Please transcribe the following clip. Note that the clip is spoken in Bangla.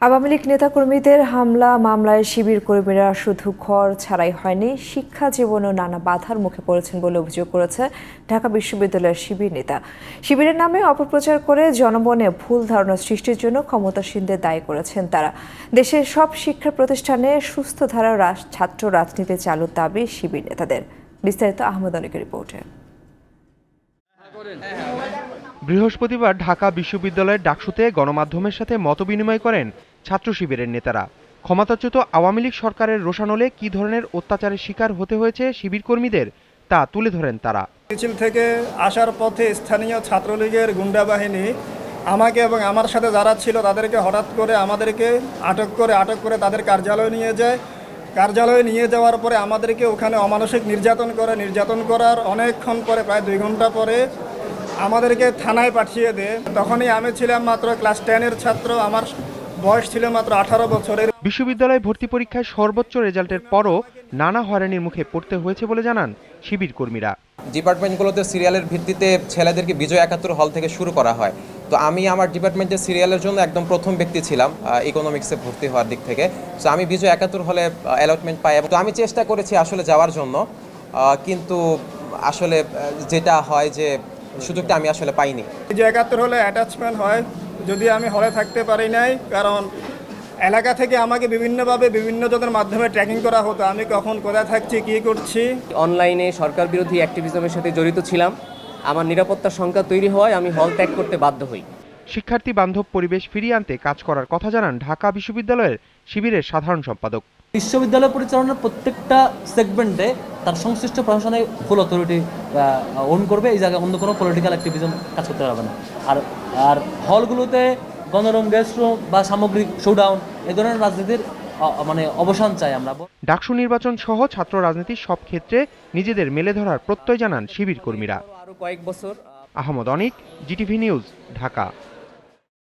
আওয়ামী লীগ নেতাকর্মীদের হামলা, মামলায় শিবির কর্মীরা শুধু ঘর ছাড়াই হয়নি, শিক্ষা জীবনেও নানা বাধার মুখে পড়েছেন বলে অভিযোগ করেছে ঢাকা বিশ্ববিদ্যালয়ের শিবির নেতা। শিবিরের নামে অপপ্রচার করে জনমনে ভুল ধারণা সৃষ্টির জন্য ক্ষমতাসীনদের দায়ী করেছেন তারা। দেশের সব শিক্ষা প্রতিষ্ঠানে সুস্থ ধারা রাস- ছাত্র রাজনীতি চালুর দাবি শিবির নেতাদের। বিস্তারিত আহমদ অনেকের রিপোর্টে। বৃহস্পতিবার ঢাকা বিশ্ববিদ্যালয়ের ডাকসুতে গণমাধ্যমের সাথে মতবিনিময় করেন ছাত্র শিবিরের নেতারা। ক্ষমতাচ্যুত আওয়ামী লীগ সরকারের রোশানলে কী ধরনের অত্যাচারের শিকার হতে হয়েছে শিবির কর্মীদের, তা তুলে ধরেন তারা। মিছিল থেকে আসার পথে স্থানীয় ছাত্রলীগের গুন্ডা বাহিনী আমাকে এবং আমার সাথে যারা ছিল তাদেরকে হঠাৎ করে আমাদেরকে আটক করে আটক করে তাদের কার্যালয়ে নিয়ে যায়। কার্যালয়ে নিয়ে যাওয়ার পরে আমাদেরকে ওখানে অমানসিক নির্যাতন করে, নির্যাতন করার অনেকক্ষণ পরে, প্রায় দুই ঘণ্টা পরে আমাদেরকে থানায় পাঠিয়ে দেয়। তখনই আমি ছিলাম মাত্র ক্লাস টেনের ছাত্র, আমার বয়স ছিল মাত্র আঠারো বছরের। বিশ্ববিদ্যালয় ভর্তি পরীক্ষায় সর্বোচ্চ রেজাল্টের পরও নানা হয়রানির মুখে পড়তে হয়েছে বলে জানান শিবির কর্মীরা। ডিপার্টমেন্টগুলোতে সিরিয়ালের ভিত্তিতে ছেলেদেরকে বিজয় একাত্তর হল থেকে শুরু করা হয়। তো আমি আমার ডিপার্টমেন্টের সিরিয়ালের জন্য একদম প্রথম ব্যক্তি ছিলাম ইকোনমিক্সে ভর্তি হওয়ার দিক থেকে। তো আমি বিজয় একাত্তর হলে অ্যালটমেন্ট পাই তো আমি চেষ্টা করেছি আসলে যাওয়ার জন্য কিন্তু আসলে যেটা হয় যে সুযোগটা আমি আসলে পাইনি। বিজয় একাত্তর হলে অ্যাটাচমেন্ট হয়। যদি আমি হলে থাকতে পারি নাই কারণ এলাকা থেকে আমাকে বিভিন্নভাবে বিভিন্ন জনের মাধ্যমে ট্র্যাকিং করা হতো। আমি কখন কোথায় থাকছি কী করছি? অনলাইনে সরকার বিরোধী অ্যাক্টিভিজমের সাথে জড়িত ছিলাম। আমার নিরাপত্তার সংখ্যা তৈরি হওয়ায় আমি হল ত্যাগ করতে বাধ্য হই। শিক্ষার্থী বান্ধব পরিবেশ ফিরিয়ে আনতে কাজ করার কথা জানান ঢাকা বিশ্ববিদ্যালয়ের শিবিরের সাধারণ সম্পাদক। বিশ্ববিদ্যালয় পরিচালনার প্রত্যেকটা সেগমেন্টে তার সংশ্লিষ্ট প্রশাসনে ফুল অথরিটি ওন করবে এই জায়গায় অন্য কোনো পলিটিক্যাল অ্যাক্টিভিজম কাজ করতে পারবে না। আর আর হলগুলোতে গণরুম গেস্ট রুম বা সামগ্রিক শোডাউন এ ধরনের রাজনীতির মানে অবসান চাই আমরা। ডাকসু নির্বাচন সহ ছাত্র রাজনীতির সব ক্ষেত্রে নিজেদের মেলে ধরার প্রত্যয় জানান শিবির কর্মীরা। আরও কয়েক বছর আহমদ অনিক জিটিভি নিউজ ঢাকা।